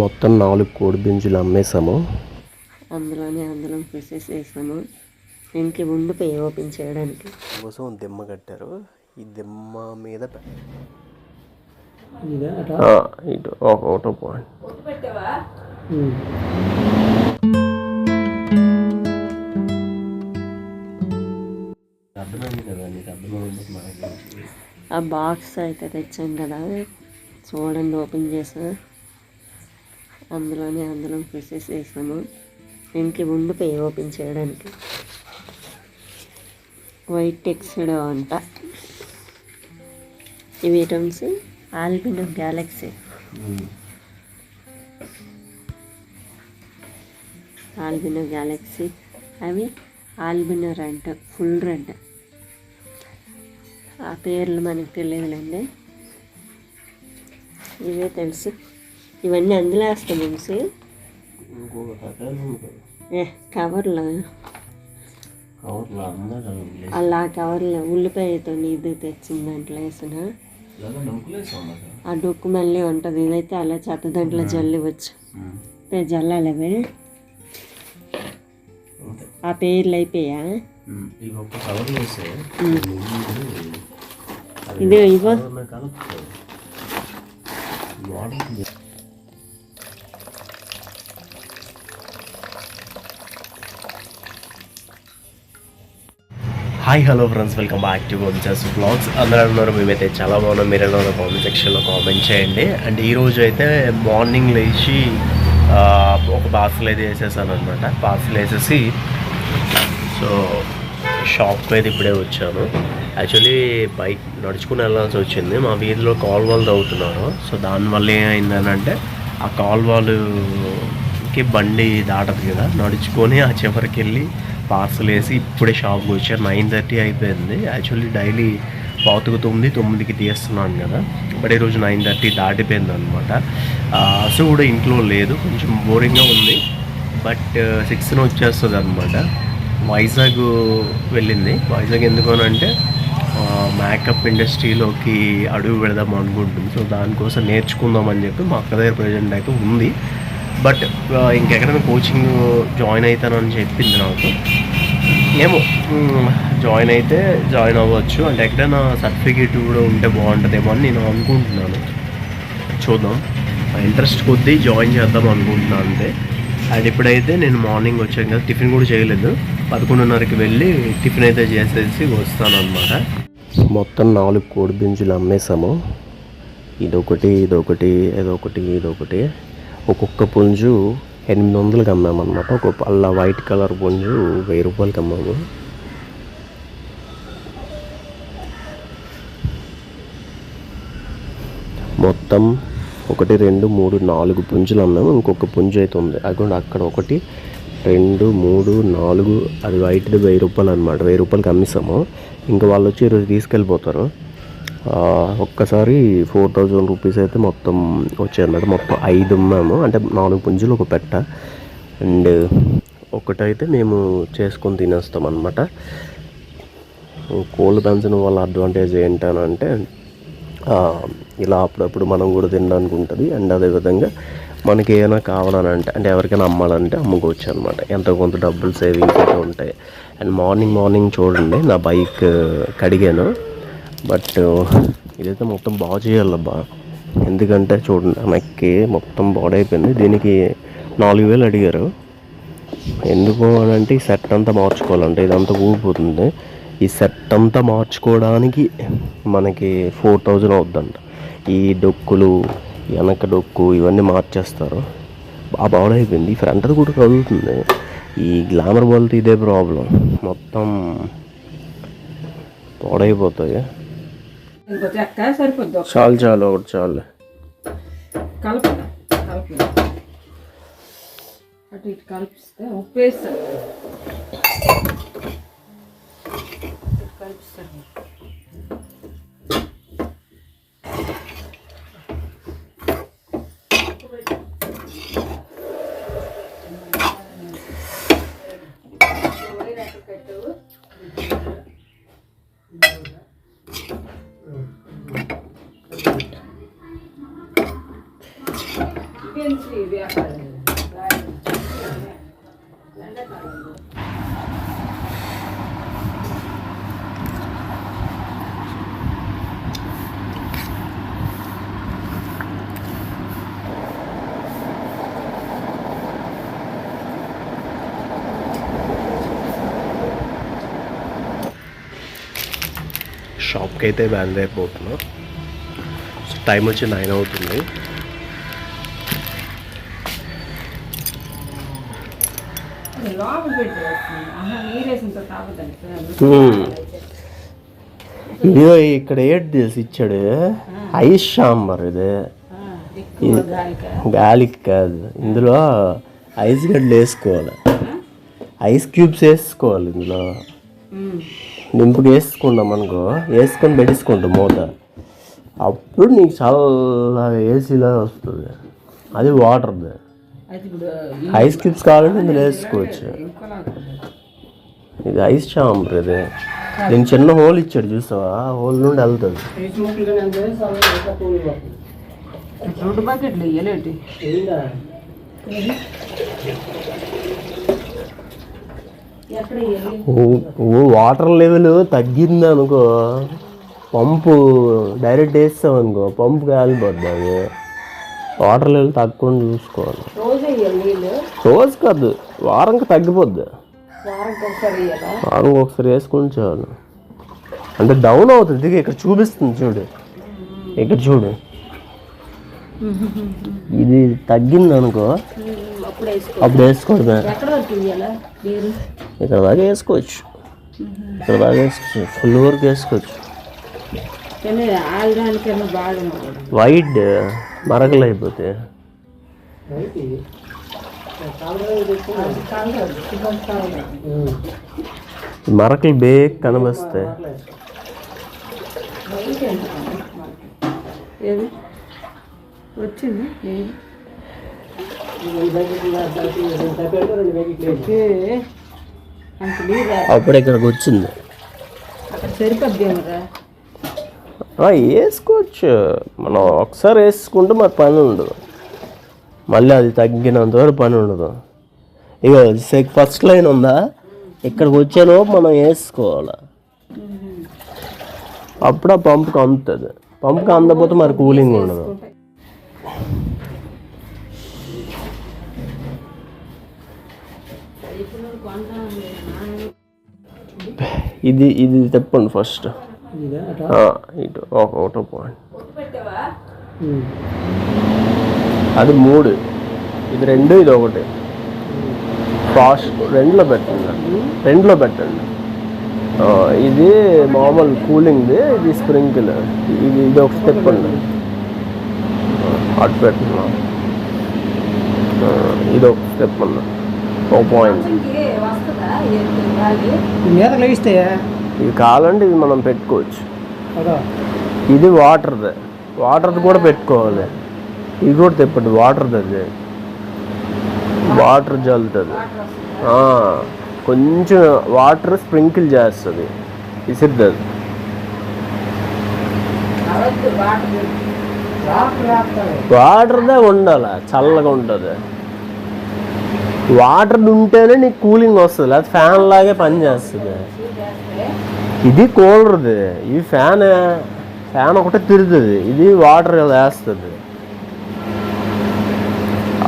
మొత్తం నాలుగు కోడి బింజులు అమ్మేసాము అందులోనే అందులో ఫిషెస్ వేసాము ఇంక ఉండిపోయి ఓపెన్ చేయడానికి. కోసం దిమ్మ కట్టారు. ఈ దిమ్మ మీద పె- ఇదా అట? ఆ, ఇటు ఒకటో పాయింట్ అర్థమైంది కదా నీకు? అర్థమైంది మనకి ఆ బాక్స్ అయితే తెచ్చాం కదా. చూడండి ఓపెన్ చేసా. అందులోనే అందులో ఫిషెస్ వేసాము ముందు పే ఓపెన్ చేయడానికి. వైట్ టెక్స్డ్ అంట ఇవి items albino galaxy. Albino galaxy. అవి ఆల్బినో రెడ్ ఫుల్ రెడ్. ఆ పేర్లు మనకు తెలియదులేండి. ఇవే తెలుసు. ఇవన్నీ అందులో వేస్తాం మనిషి ఏ కవర్లో? అలా కవర్లో ఉల్లిపాయతో ఇది తెచ్చిన దాంట్లో వేసిన. ఆ డొక్కు మళ్ళీ ఉంటుంది. ఇదైతే అలా చెత్త దాంట్లో జల్లివచ్చు పే జల్లాలవే ఆ పేర్లు అయిపోయా? ఇది ఇవ్వ. Hi hello friends welcome back to వంచస్ blogs అందరూ ఉన్నారు? మేమైతే చాలా బాగున్నాం. మీరు ఎలా ఉన్నారు? కామెంట్ సెక్షన్లో కామెంట్ చేయండి. అండ్ ఈరోజు అయితే మార్నింగ్ లేచి ఒక పార్సల్ అయితే వేసేసాను అనమాట పార్సల్ వేసేసి సో షాప్కి అయితే ఇప్పుడే వచ్చాను. యాక్చువల్లీ బైక్ నడుచుకుని వెళ్ళాల్సి వచ్చింది. మా వీధిలో కాల్వాలు తవ్వుతున్నారు. సో దానివల్ల ఏమైందనంటే ఆ కాల్వాలుకి బండి దాటదు కదా. నడుచుకొని ఆ చివరికి వెళ్ళి పార్సల్ వేసి ఇప్పుడే షాప్కి వచ్చారు. నైన్ థర్టీ అయిపోయింది. యాక్చువల్లీ డైలీ పావుతుకు తొమ్మిది తొమ్మిదికి తీస్తున్నాను కదా. బట్ ఈరోజు నైన్ థర్టీ దాటిపోయింది అనమాట సో కూడా ఇంట్లో లేదు. కొంచెం బోరింగ్గా ఉంది. బట్ సిక్స్న వచ్చేస్తుంది అనమాట వైజాగ్ వెళ్ళింది. వైజాగ్ ఎందుకు అని అంటే మేకప్ ఇండస్ట్రీలోకి అడుగు పెడదాం అనుకుంటుంది. సో దానికోసం నేర్చుకుందామని చెప్పి మా అక్క దగ్గర ప్రజెంట్ అయితే ఉంది. బట్ ఇంకెక్కడైనా కోచింగ్ జాయిన్ అవుతానని చెప్పింది నాకు. ఏమో జాయిన్ అయితే జాయిన్ అవ్వచ్చు. అంటే ఎక్కడైనా సర్టిఫికేట్ కూడా ఉంటే బాగుంటుందేమో అని నేను అనుకుంటున్నాను. చూద్దాం. ఇంట్రెస్ట్ కొద్దీ జాయిన్ చేద్దాం అనుకుంటున్నాను అంతే. అండ్ ఇప్పుడైతే నేను మార్నింగ్ వచ్చాను కదా టిఫిన్ కూడా చేయలేదు. పదకొండున్నరకి వెళ్ళి టిఫిన్ అయితే చేసేసి వస్తాను అనమాట మొత్తం నాలుగు కోడి బింజులు అమ్మేసాము ఇదొకటి ఇదొకటి ఇదొకటి ఇదొకటి. ఒక్కొక్క పుంజు ఎనిమిది వందలకి అమ్మామన్నమాట. ఒక పళ్ళ వైట్ కలర్ పుంజు వెయ్యి రూపాయలకి అమ్మాము. మొత్తం ఒకటి రెండు మూడు నాలుగు పుంజులు అన్నాము ఇంకొక పుంజు అయితే ఉంది. అక్కడ అక్కడ ఒకటి రెండు మూడు నాలుగు అది వైట్ది వెయ్యి రూపాయలు అనమాట వెయ్యి రూపాయలకి అమ్మిస్తాము ఇంకా వాళ్ళు వచ్చి ఈరోజు తీసుకెళ్ళిపోతారు. ఒక్కసారి ఫోర్ థౌజండ్ రూపీస్ అయితే మొత్తం వచ్చాయన్నమాట మొత్తం ఐదు మేము అంటే నాలుగు పుంజులు ఒక పెట్ట. అండ్ ఒకటైతే మేము చేసుకొని తినేస్తాం అనమాట కోళ్ళు పెంచడం వల్ల అడ్వాంటేజ్ ఏంటనంటే ఇలా అప్పుడప్పుడు మనం కూడా తినడానికి ఉంటుంది. అండ్ అదేవిధంగా మనకి ఏమైనా కావాలని అంటే అంటే ఎవరికైనా అమ్మాలంటే అమ్ముకోవచ్చు అనమాట ఎంతో కొంత డబ్బులు సేవింగ్స్ అయితే ఉంటాయి. అండ్ మార్నింగ్ మార్నింగ్ చూడండి నా బైక్ కడిగాను. బట్ uh, ఇదైతే మొత్తం బాగా చేయాలబ్బా. ఎందుకంటే చూడండి నాకు మొత్తం బాడీ అయిపోయింది. దీనికి నాలుగు వేలు అడిగారు. ఎందుకు అని అంటే ఈ సెట్ అంతా మార్చుకోవాలంటే ఇదంతా ఊగిపోతుంది. ఈ సెట్ అంతా మార్చుకోవడానికి మనకి ఫోర్ థౌజండ్ అవుద్దంట. ఈ డొక్కులు వెనక డొక్కు ఇవన్నీ మార్చేస్తారు. బాగా బాగా అయిపోయింది. ఈ ఫ్రంట్ కూడా కదులుతుంది. ఈ గ్లామర్ బాల్తో ఇదే ప్రాబ్లం మొత్తం పాడైపోతాయి ఇంకో చెక్క సరిపోద్ది ఒక చాలు చాలు ఒకటి చాలు కలపండి కలిపి అటు ఇటు కలిపిస్తే ఉప్పు వేస్తాను కలిపిస్తాను షాప్కి అయితే బయలుదేరిపోతున్నాం. సో టైం వచ్చి నైన్ అవుతుంది. ఇదిగో ఇక్కడ ఏంటి తెలిసి ఇచ్చాడు. ఐస్ సాంబార్ ఇది. గాలికి. కాదు. ఇందులో ఐస్ గడ్డలు వేసుకోవాలి. ఐస్ క్యూబ్స్ వేసుకోవాలి ఇందులో. నింపుకు వేసుకున్నాం అనుకో వేసుకొని పెట్టేసుకుంటాం మూత. అప్పుడు నీకు చాలా ఏసీలా వస్తుంది. అది వాటర్ది అది ఇప్పుడు ఐస్ క్యూబ్స్ కావాలంటే ఇందులో వేసుకోవచ్చు. ఇది ఐస్ చాంబర్ ఇది. దీని చిన్న హోల్ ఇచ్చాడు చూసావా? ఆ హోల్ నుండి వెళ్తుంది. రెండు వాటర్ లెవెల్ తగ్గింది అనుకో పంపు డైరెక్ట్ వేస్తాం అనుకో పంపు కాలిపోద్ది అది. వాటర్ లెవెల్ తక్కువ చూసుకోవాలి. రోజు కాదు వారంకి తగ్గిపోద్ది. వారం ఒకసారి వేసుకుని చాలు. అంటే డౌన్ అవుతుంది ఇక్కడ చూపిస్తుంది చూడు. ఇక్కడ చూడు. ఇది తగ్గింది అనుకో అప్పుడు వేసుకో. అప్పుడు వేసుకోవడమే ఇక్కడ దాకా వేసుకోవచ్చు. ఇక్కడ దాకా వేసుకోవచ్చు. ఫుల్ వరకు వేసుకోవచ్చు. ఉండదు. వైట్ మరకలు అయిపోతే అది కాగదు, అప్పుడు ఇక్కడికి వచ్చింది అక్కడ సరిపోద్దేమరా ఆ, వేసుకోవచ్చు. మనం ఒకసారి వేసుకుంటే మరి పని ఉండదు. మళ్ళీ అది తగ్గినంత వరకు పని ఉండదు. ఇక ఫస్ట్ లైన్ ఉందా? ఇక్కడికి వచ్చేలోపు మనం వేసుకోవాలి. అప్పుడు ఆ పంపుకి అందుతుంది పంపుకి అందకపోతే మరి కూలింగ్ ఉండదు. ఇది ఇది చెప్పండి ఫస్ట్ ఇటు ఒక ఒకటో పాయింట్ అది మూడు. ఇది రెండు ఇది ఒకటి. ఫాస్ట్ రెండులో పెట్టండి. రెండులో పెట్టండి. ఇది మామూలు కూలింగ్ది ఇది స్ప్రింకిల్. ఇది ఇది ఒక స్టెప్ అండి అటు పెట్టున్నా ఆ, ఇది ఒక స్టెప్ అన్న ఒక పాయింట్. మీద ఇది కావాలంటే ఇది మనం పెట్టుకోవచ్చు. ఇది వాటర్ది. వాటర్ది కూడా పెట్టుకోవాలి. ఇది కూడా తెప్పండి వాటర్ది అది వాటర్ జల్లుతుంది. ఆ, కొంచెం వాటర్ స్ప్రింకిల్ చేస్తుంది. ఇసిద్ది అది వాటర్దే ఉండాలి. చల్లగా ఉంటుంది. వాటర్ ఉంటేనే నీకు కూలింగ్ వస్తుంది అది ఫ్యాన్ లాగే పని చేస్తుంది. ఇది కూలర్ది. ఇది ఫ్యాన్ ఫ్యాన్ ఒకటే తిరుగుతుంది ఇది వాటర్ వేస్తుంది.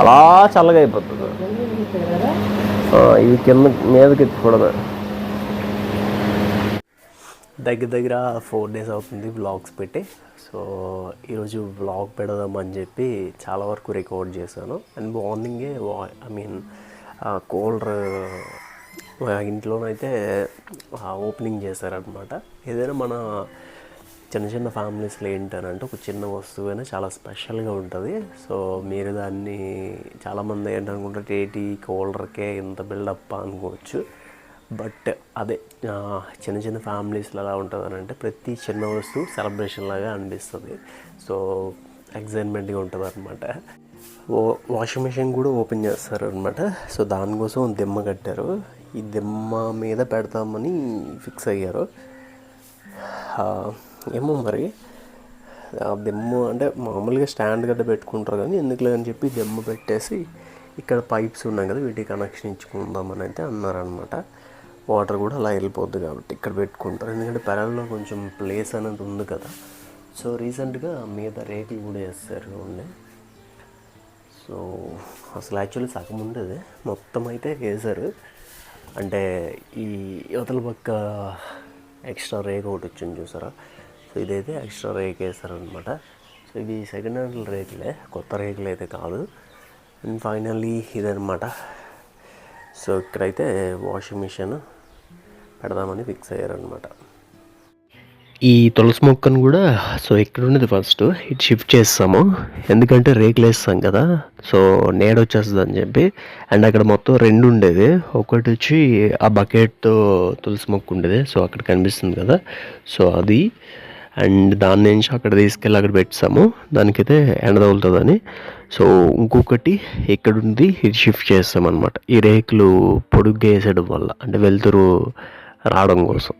అలా చల్లగా అయిపోతుంది. ఇది కింద మీదకి ఎత్తకూడదు. దగ్గర దగ్గర ఫోర్ డేస్ అవుతుంది బ్లాగ్స్ పెట్టి. సో ఈరోజు బ్లాగ్ పెడదామని చెప్పి చాలా వరకు రికార్డ్ చేశాను. అండ్ మార్నింగే ఐ మీన్ కోల్డ్ ఇంట్లోనైతే ఓపెనింగ్ చేశారనమాట ఏదైనా మన చిన్న చిన్న ఫ్యామిలీస్లో ఏంటనంటే ఒక చిన్న వస్తువైనా చాలా స్పెషల్గా ఉంటుంది. సో మీరు దాన్ని చాలామంది ఏంటనుకుంటారు ఏటి కోల్డర్కే ఇంత బిల్డప్ అనుకోవచ్చు. బట్ అదే చిన్న చిన్న ఫ్యామిలీస్లో ఎలా ఉంటుంది అంటే ప్రతి చిన్న వస్తువు సెలబ్రేషన్ లాగా అనిపిస్తుంది. సో ఎగ్జైట్మెంట్గా ఉంటుంది అనమాట వాషింగ్ మెషిన్ కూడా ఓపెన్ చేస్తారు అనమాట సో దానికోసం దిమ్మ కట్టారు. ఈ దిమ్మ మీద పెడతామని ఫిక్స్ అయ్యారు. ఏమో మరి. ఆ అంటే మామూలుగా స్టాండ్ గడ్డ పెట్టుకుంటారు కానీ ఎందుకులే అని చెప్పి దిమ్మ పెట్టేసి ఇక్కడ పైప్స్ ఉన్నాయి కదా వీటికి కనెక్షన్ ఇచ్చుకుందామని అయితే అన్నారనమాట వాటర్ కూడా అలా వెళ్ళిపోద్ది కాబట్టి ఇక్కడ పెట్టుకుంటారు. ఎందుకంటే పెరల్లో కొంచెం ప్లేస్ అనేది ఉంది కదా. సో రీసెంట్గా మీద రేకులు కూడా వేస్తారు ఉండే. సో అసలు యాక్చువల్లీ సగం ఉండేది. మొత్తం అయితే వేశారు అంటే ఈ యువతల పక్క ఎక్స్ట్రా రేక్ ఒకటి వచ్చింది చూసారా? సో ఇదైతే ఎక్స్ట్రా రేక్ వేసారనమాట సో ఇవి సెకండ్ హ్యాండ్ రేకులే కొత్త రేకులు అయితే కాదు. అండ్ ఫైనల్లీ ఇదనమాట సో ఇక్కడైతే వాషింగ్ మిషన్ పెడదామని ఫిక్స్ అయ్యారనమాట ఈ తులసి మొక్కను కూడా సో ఇక్కడ ఉన్నది ఫస్ట్ ఇటు షిఫ్ట్ చేస్తాము. ఎందుకంటే రేకులు వేస్తాం కదా సో నేడ వచ్చేస్తుంది అని చెప్పి. అండ్ అక్కడ మొత్తం రెండు ఉండేది. ఒకటి వచ్చి ఆ బకెట్తో తులసి మొక్క ఉండేది. సో అక్కడ కనిపిస్తుంది కదా. సో అది. అండ్ దాని నుంచి అక్కడ తీసుకెళ్ళి అక్కడ పెట్టాము దానికైతే ఎండ తగులుతుందని. సో ఇంకొకటి ఇక్కడ ఉంది ఇది షిఫ్ట్ చేస్తాం అనమాట ఈ రేకులు పొడుగ్గా వేసేయడం వల్ల అంటే వెలుతురు రావడం కోసం.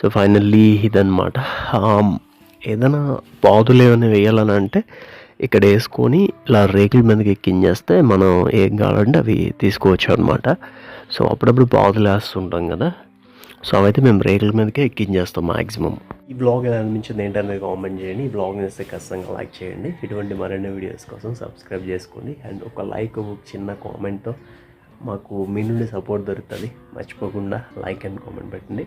సో ఫైనల్లీ ఇదన్నమాట. ఏదైనా పాదులు ఏమైనా వేయాలని అంటే ఇక్కడ వేసుకొని ఇలా రేకుల మీదకి ఎక్కించేస్తే మనం ఏం కావాలంటే అవి తీసుకోవచ్చు అనమాట సో అప్పుడప్పుడు పాదులు వేస్తుంటాం కదా. సో అవైతే మేము రేకుల మీదకే ఎక్కించేస్తాం మాక్సిమం. ఈ బ్లాగ్ ఎలా అనిపించింది ఏంటనేది కామెంట్ చేయండి. ఈ బ్లాగ్ చేస్తే ఖచ్చితంగా లైక్ చేయండి. ఇటువంటి మరిన్ని వీడియోస్ కోసం సబ్స్క్రైబ్ చేసుకోండి. అండ్ ఒక లైక్ ఒక చిన్న కామెంట్తో మాకు మీ నుండి సపోర్ట్ దొరుకుతుంది. మర్చిపోకుండా లైక్ అండ్ కామెంట్ పెట్టండి.